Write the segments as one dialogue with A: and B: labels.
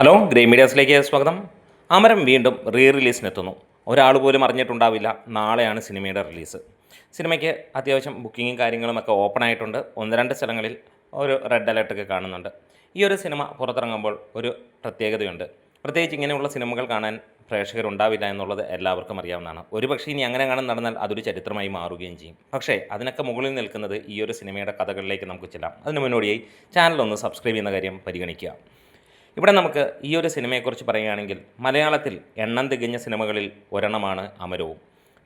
A: Hello grey മീഡിയാസിലേക്ക് സ്വാഗതം. അമരം വീണ്ടും re റിലീസിനെത്തുന്നു ഒരാൾ പോലും അറിഞ്ഞിട്ടുണ്ടാവില്ല നാളെയാണ് സിനിമയുടെ റിലീസ് സിനിമയ്ക്ക് അത്യാവശ്യം ബുക്കിങ്ങും കാര്യങ്ങളുമൊക്കെ ഓപ്പൺ ആയിട്ടുണ്ട്. ഒന്ന് രണ്ട് സ്ഥലങ്ങളിൽ ഒരു റെഡ് അലേർട്ടൊക്കെ കാണുന്നുണ്ട്. ഈ ഒരു സിനിമ പുറത്തിറങ്ങുമ്പോൾ ഒരു പ്രത്യേകതയുണ്ട്. പ്രത്യേകിച്ച് ഇങ്ങനെയുള്ള സിനിമകൾ കാണാൻ പ്രേക്ഷകരുണ്ടാവില്ല എന്നുള്ളത് എല്ലാവർക്കും അറിയാവുന്നതാണ്. ഒരുപക്ഷെ ഇനി അങ്ങനെ കാണാൻ നടന്നാൽ അതൊരു ചരിത്രമായി മാറുകയും ചെയ്യും. പക്ഷേ അതിനൊക്കെ മുകളിൽ നിൽക്കുന്നത് ഈ ഒരു സിനിമയുടെ കഥകളിലേക്ക് നമുക്ക് ചെല്ലാം. അതിന് മുന്നോടിയായി ചാനൽ ഒന്ന് സബ്സ്ക്രൈബ് ചെയ്യുന്ന കാര്യം പരിഗണിക്കുക. ഇവിടെ നമുക്ക് ഈ ഒരു സിനിമയെക്കുറിച്ച് പറയുകയാണെങ്കിൽ മലയാളത്തിൽ എണ്ണം തികഞ്ഞ സിനിമകളിൽ ഒരെണ്ണമാണ് അമരവും.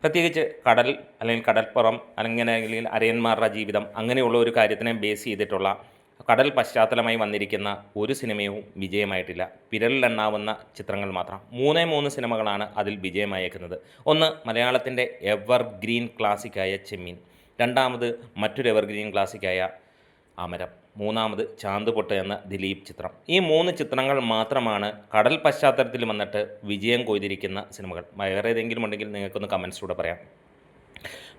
A: പ്രത്യേകിച്ച് കടൽ അല്ലെങ്കിൽ കടൽപ്പുറം അല്ലെങ്കിൽ അരയന്മാരുടെ ജീവിതം അങ്ങനെയുള്ള ഒരു കാര്യത്തിനെ ബേസ് ചെയ്തിട്ടുള്ള കടൽ പശ്ചാത്തലമായി വന്നിരിക്കുന്ന ഒരു സിനിമയും വിജയമായിട്ടില്ല. വിരലിലെണ്ണാവുന്ന ചിത്രങ്ങൾ മാത്രം. മൂന്നേ മൂന്ന് സിനിമകളാണ് അതിൽ വിജയമായേക്കുന്നത്. ഒന്ന് മലയാളത്തിന്റെ എവർ ഗ്രീൻ ക്ലാസിക്കായ ചെമ്മീൻ. രണ്ടാമത് മറ്റൊരു എവർ ഗ്രീൻ ക്ലാസിക്കായ അമരം. മൂന്നാമത് ചാന്ത് പൊട്ട് എന്ന ദിലീപ് ചിത്രം. ഈ മൂന്ന് ചിത്രങ്ങൾ മാത്രമാണ് കടൽ പശ്ചാത്തലത്തിൽ വന്നിട്ട് വിജയം കൊയ്തിരിക്കുന്ന സിനിമകൾ. വേറെ ഏതെങ്കിലും ഉണ്ടെങ്കിൽ നിങ്ങൾക്കൊന്ന് കമൻസിലൂടെ പറയാം.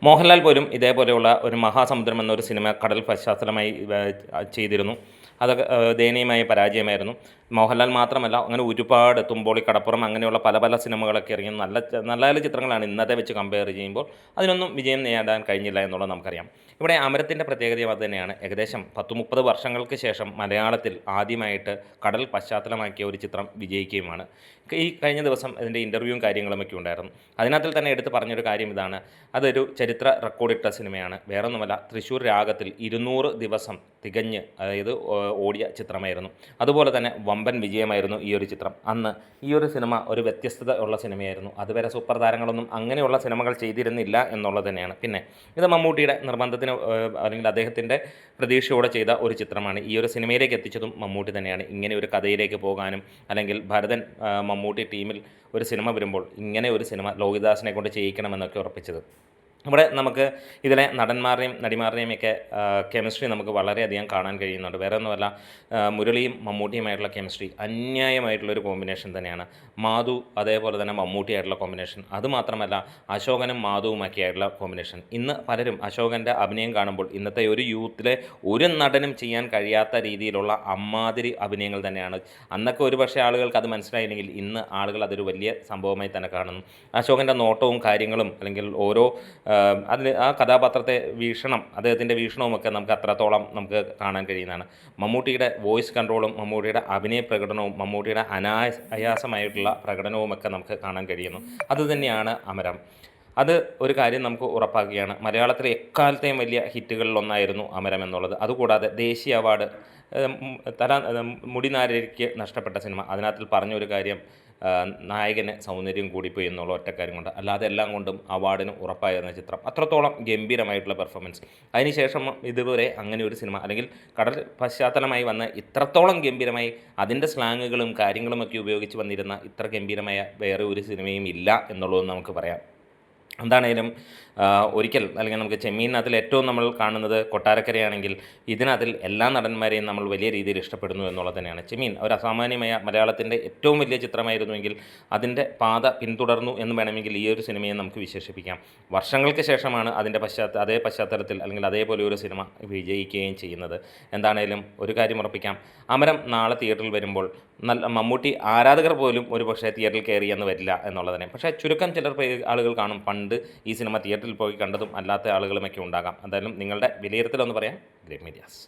A: മോഹൻലാൽ പോലും ഇതേപോലെയുള്ള ഒരു മഹാസമുദ്രം എന്നൊരു സിനിമ കടൽ പശ്ചാത്തലമായി ചെയ്തിരുന്നു. അതൊക്കെ ദയനീയമായ പരാജയമായിരുന്നു. മോഹൻലാൽ മാത്രമല്ല അങ്ങനെ ഒരുപാട് തുമ്പോളി കടപ്പുറം അങ്ങനെയുള്ള പല പല സിനിമകളൊക്കെ ഇറങ്ങി നല്ല നല്ല നല്ല ചിത്രങ്ങളാണ് ഇന്നത്തെ വെച്ച് കമ്പയർ ചെയ്യുമ്പോൾ. അതിനൊന്നും വിജയം നേടാൻ കഴിഞ്ഞില്ല എന്നുള്ളത് നമുക്കറിയാം. ഇവിടെ അമരത്തിന്റെ പ്രത്യേകതയും അത് തന്നെയാണ്. ഏകദേശം പത്ത് മുപ്പത് വർഷങ്ങൾക്ക് ശേഷം മലയാളത്തിൽ ആദ്യമായിട്ട് കടൽ പശ്ചാത്തലമാക്കിയ ഒരു ചിത്രം വിജയിക്കുകയുമാണ്. ഈ കഴിഞ്ഞ ദിവസം അതിന്റെ ഇന്റർവ്യൂവും കാര്യങ്ങളുമൊക്കെ ഉണ്ടായിരുന്നു. അതിനകത്തിൽ തന്നെ എടുത്ത് പറഞ്ഞൊരു കാര്യം ഇതാണ്. അതൊരു ചരിത്ര റെക്കോർഡിട്ട സിനിമയാണ്. വേറൊന്നുമല്ല തൃശ്ശൂർ രാഗത്തിൽ ഇരുന്നൂറ് ദിവസം തികഞ്ഞ് അതായത് ഓടിയ ചിത്രമായിരുന്നു. അതുപോലെ തന്നെ വമ്പൻ വിജയമായിരുന്നു ഈ ഒരു ചിത്രം. അന്ന് ഈ ഒരു സിനിമ ഒരു വ്യത്യസ്തത ഉള്ള സിനിമയായിരുന്നു. അതുവരെ സൂപ്പർ താരങ്ങളൊന്നും അങ്ങനെയുള്ള സിനിമകൾ ചെയ്തിരുന്നില്ല എന്നുള്ളത് തന്നെയാണ്. പിന്നെ ഇത് മമ്മൂട്ടിയുടെ നിർബന്ധത്തിന് അല്ലെങ്കിൽ അദ്ദേഹത്തിന്റെ പ്രതീക്ഷയോടെ ചെയ്ത ഒരു ചിത്രമാണ്. ഈ ഒരു സിനിമയിലേക്ക് എത്തിച്ചതും മമ്മൂട്ടി തന്നെയാണ്. ഇങ്ങനെ ഒരു കഥയിലേക്ക് പോകാനും അല്ലെങ്കിൽ ഭരതൻ മമ്മൂട്ടി ടീമിൽ ഒരു സിനിമ വരുമ്പോൾ ഇങ്ങനെ ഒരു സിനിമ ലോഹിദാസിനെ കൊണ്ട് ചെയ്യിക്കണമെന്നൊക്കെ ഉറപ്പിച്ചത്. ഇവിടെ നമുക്ക് ഇതിലെ നടന്മാരുടെയും നടിമാരുടെയും ഒക്കെ കെമിസ്ട്രി നമുക്ക് വളരെയധികം കാണാൻ കഴിയുന്നുണ്ട്. വേറെ ഒന്നുമല്ല മുരളിയും മമ്മൂട്ടിയുമായിട്ടുള്ള കെമിസ്ട്രി അന്യായമായിട്ടുള്ളൊരു കോമ്പിനേഷൻ തന്നെയാണ്. മാധു അതേപോലെ തന്നെ മമ്മൂട്ടിയായിട്ടുള്ള കോമ്പിനേഷൻ അതുമാത്രമല്ല അശോകനും മാധുവുമൊക്കെ ആയിട്ടുള്ള കോമ്പിനേഷൻ ഇന്ന് പലരും അശോകന്റെ അഭിനയം കാണുമ്പോൾ ഇന്നത്തെ ഒരു യൂത്തിലെ ഒരു നടനും ചെയ്യാൻ കഴിയാത്ത രീതിയിലുള്ള അമ്മാതിരി അഭിനയങ്ങൾ തന്നെയാണ്. അന്നൊക്കെ ഒരു പക്ഷേ ആളുകൾക്ക് അത് മനസ്സിലായില്ലെങ്കിൽ ഇന്ന് ആളുകൾ അതൊരു വലിയ സംഭവമായി തന്നെ കാണുന്നു. അശോകന്റെ നോട്ടവും കാര്യങ്ങളും അല്ലെങ്കിൽ ഓരോ അതിൽ ആ കഥാപാത്രത്തെ വീക്ഷണം അദ്ദേഹത്തിന്റെ വീക്ഷണവുമൊക്കെ നമുക്ക് അത്രത്തോളം നമുക്ക് കാണാൻ കഴിയുന്നതാണ്. മമ്മൂട്ടിയുടെ വോയിസ് കൺട്രോളും മമ്മൂട്ടിയുടെ അഭിനയ പ്രകടനവും മമ്മൂട്ടിയുടെ അനായാസമായിട്ടുള്ള പ്രകടനവുമൊക്കെ നമുക്ക് കാണാൻ കഴിയുന്നു. അതുതന്നെയാണ് അമരം. അത് ഒരു കാര്യം നമുക്ക് ഉറപ്പാക്കുകയാണ്. മലയാളത്തിലെ എക്കാലത്തെയും വലിയ ഹിറ്റുകളിലൊന്നായിരുന്നു അമരം എന്നുള്ളത്. അതുകൂടാതെ ദേശീയ അവാർഡ് ഏഹ്, മുടി മുടിനാരയ്ക്ക് നഷ്ടപ്പെട്ട സിനിമ. അതിനകത്തിൽ പറഞ്ഞൊരു കാര്യം നായകന് സൗന്ദര്യം കൂടിപ്പോയി എന്നുള്ള ഒറ്റ കാര്യം കൊണ്ട്. അല്ലാതെ എല്ലാം കൊണ്ടും അവാർഡിന് ഉറപ്പായിരുന്ന ചിത്രം. അത്രത്തോളം ഗംഭീരമായിട്ടുള്ള പെർഫോമൻസ്. അതിനുശേഷം ഇതുവരെ അങ്ങനെ ഒരു സിനിമ അല്ലെങ്കിൽ കടൽ പശ്ചാത്തലമായി വന്ന ഇത്രത്തോളം ഗംഭീരമായി അതിന്റെ സ്ലാങ്ങുകളും കാര്യങ്ങളുമൊക്കെ ഉപയോഗിച്ച് വന്നിരുന്ന ഇത്ര ഗംഭീരമായ വേറെ ഒരു സിനിമയും ഇല്ല എന്നുള്ളത് നമുക്ക് പറയാം. എന്താണേലും ഒരിക്കൽ അല്ലെങ്കിൽ നമുക്ക് ചെമ്മീനകത്തിൽ ഏറ്റവും നമ്മൾ കാണുന്നത് കൊട്ടാരക്കരയാണെങ്കിൽ ഇതിനകത്തിൽ എല്ലാ നടന്മാരെയും നമ്മൾ വലിയ രീതിയിൽ ഇഷ്ടപ്പെടുന്നു എന്നുള്ളത് തന്നെയാണ്. ചെമ്മീൻ ഒരു അസാമാന്യമായ മലയാളത്തിന്റെ ഏറ്റവും വലിയ ചിത്രമായിരുന്നുവെങ്കിൽ അതിന്റെ പാത പിന്തുടർന്നു എന്ന് വേണമെങ്കിൽ ഈ ഒരു സിനിമയെ നമുക്ക് വിശേഷിപ്പിക്കാം. വർഷങ്ങൾക്ക് ശേഷമാണ് അതിന്റെ പശ്ചാത്ത അതേ പശ്ചാത്തലത്തിൽ അല്ലെങ്കിൽ അതേപോലെ ഒരു സിനിമ വിജയിക്കുകയും ചെയ്യുന്നത്. എന്താണേലും ഒരു കാര്യം ഉറപ്പിക്കാം. അമരം നാളെ തിയേറ്ററിൽ വരുമ്പോൾ നല്ല മമ്മൂട്ടി ആരാധകർ പോലും ഒരു പക്ഷേ തിയേറ്ററിൽ കയറി എന്ന് വരില്ല എന്നുള്ളതിനെ. പക്ഷേ ചുരുക്കം ചിലർ ആളുകൾ കാണും. പണ്ട് ഈ സിനിമ തിയേറ്ററിൽ പോയി കണ്ടതും അല്ലാത്ത ആളുകളുമൊക്കെ ഉണ്ടാകാം. എന്തായാലും നിങ്ങളുടെ വിലയിരുത്തലൊന്ന് പറയാം ഗ്രേറ്റ് മീഡിയാസ്.